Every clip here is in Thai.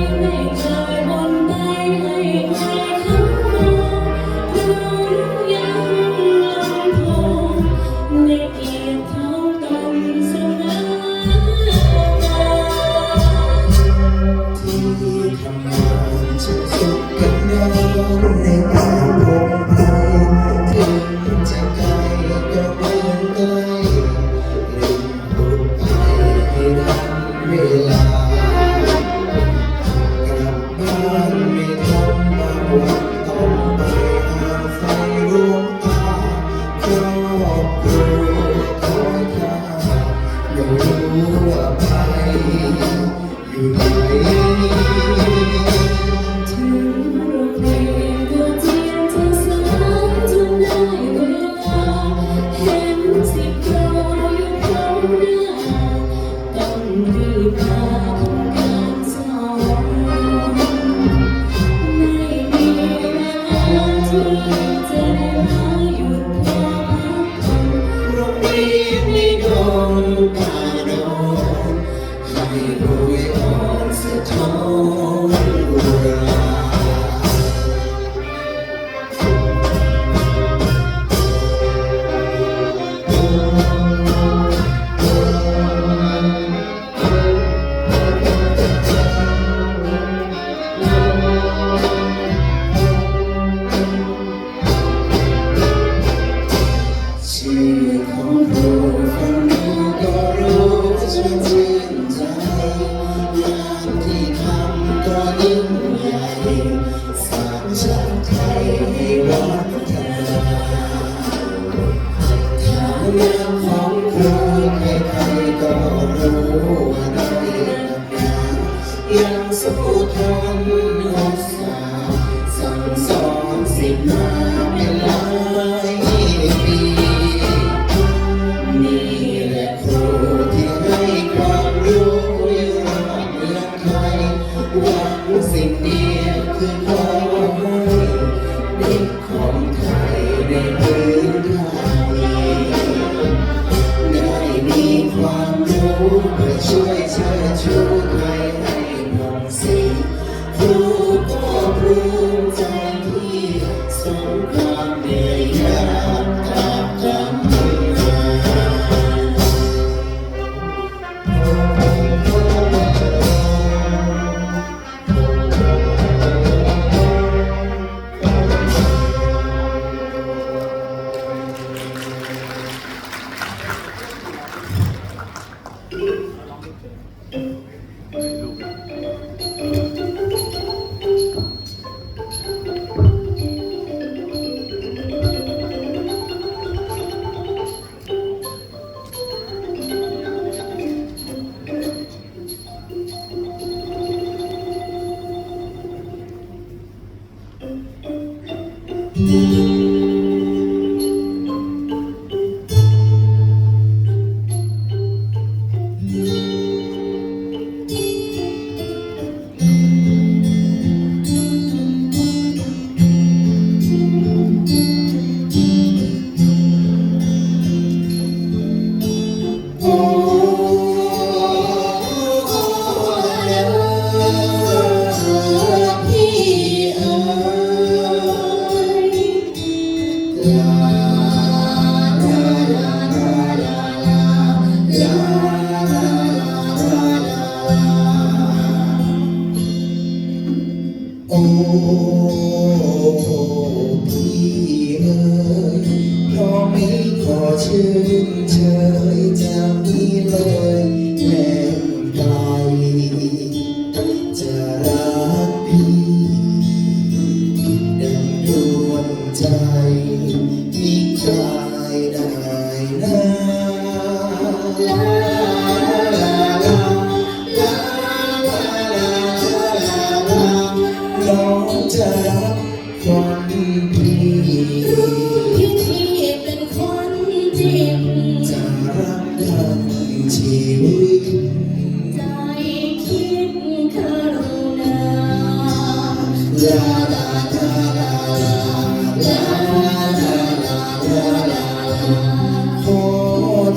ไ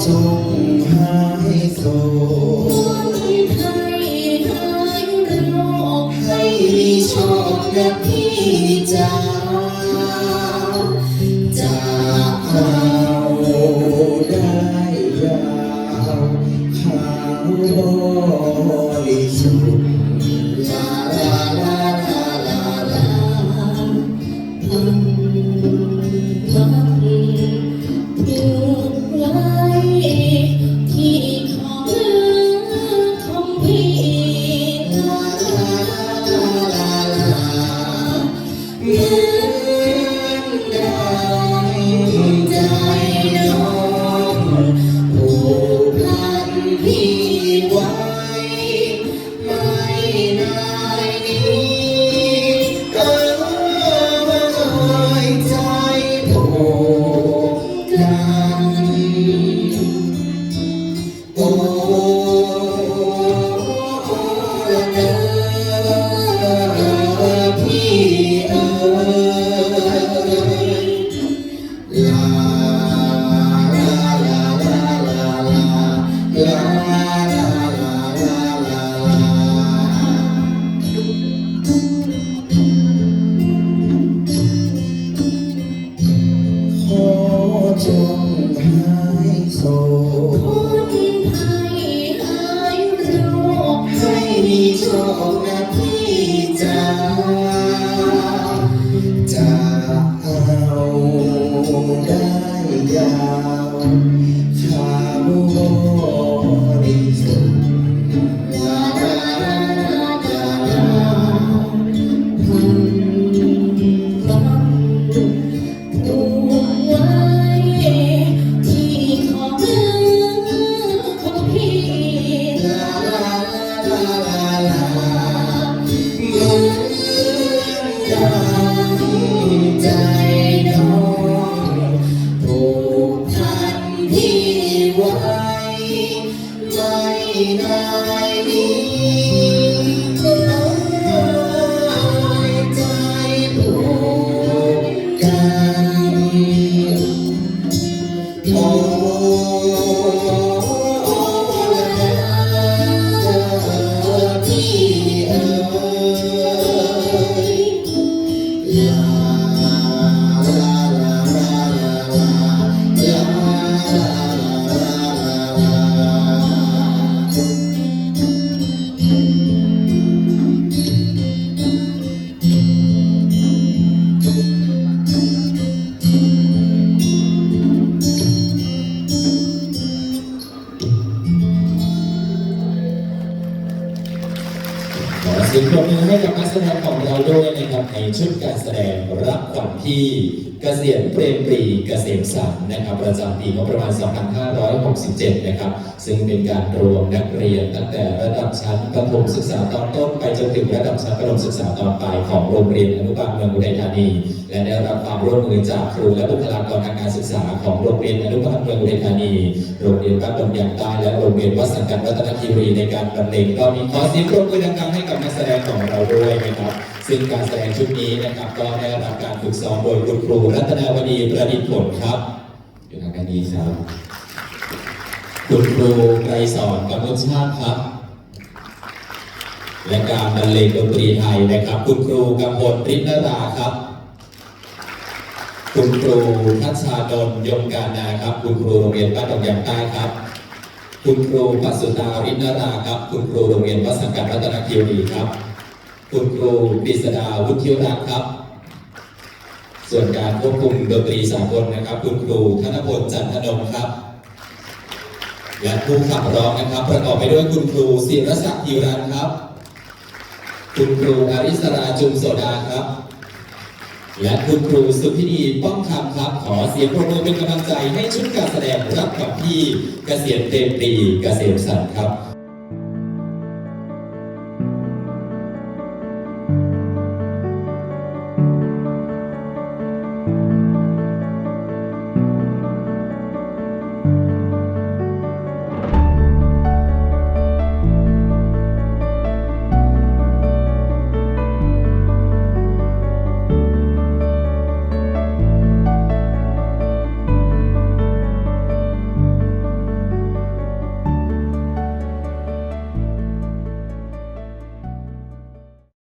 จงหายโศ Música สียงปรบมือให้กับนักแสดงของเราด้วยนะครับในชุดการแสดงรับขวัญที่ เกษียณเปรมปรีเกษมสันนะครับประจำปีงบประมาณ 2567 นะครับ ซึ่งเป็นการรวมนักเรียนตั้งแต่ระดับชั้นประถมศึกษาตอนต้นไปจนถึงระดับชั้นประถมศึกษาตอนปลายของโรงเรียนอนุบาลเมืองอุทัยธานี และได้รับความร่วมมือจากครูและบุคลากรทางการศึกษาของโรงเรียนอนุบาลเมืองอุทัยธานี โรงเรียนบ้านดงยางใต้และโรงเรียนวัดสังกัดรัตนคีรีในการบรรเลงก็มีขอเสียงปรบมือดังๆให้กับนักแสดงของเราด้วยนะครับ ซึ่งการแสดงชุดนี้นะครับ ก็ได้รับการฝึกซ้อมโดยคุณครูรัตนาวดีประดิษฐ์ผลครับอยู่ทางด้านนี้ครับ คุณครูไกรสอนกำลังชาติครับ และการบรรเลงดนตรีไทยนะครับ คุณครูกำพลฤทธิ์นราครับ คุณครูทัชชาดลยมการนาครับ คุณครูโรงเรียนบ้านดงยางใต้ครับคุณครูปัสสุตาฤทธิ์นราครับ คุณครูโรงเรียนวัดสังกัดรัตนคีรีครับ คุณครูกฤษดาวุฒิรัตน์ครับ ส่วนการควบคุมดนตรีสากลนะครับ คุณครูธนพลจันทนงครับ และผู้ขับร้องนะครับ ประกอบไปด้วยคุณครูศิรศักดิ์ฮิรันครับ คุณครูอาริสราจุมโสดาครับ และคุณครูสุพินีป้องคำครับ ขอเสียงปรบมือเป็นกำลังใจให้ชุดการแสดงรับกับพี่เกษียณเต็มปีเกษมสันครับ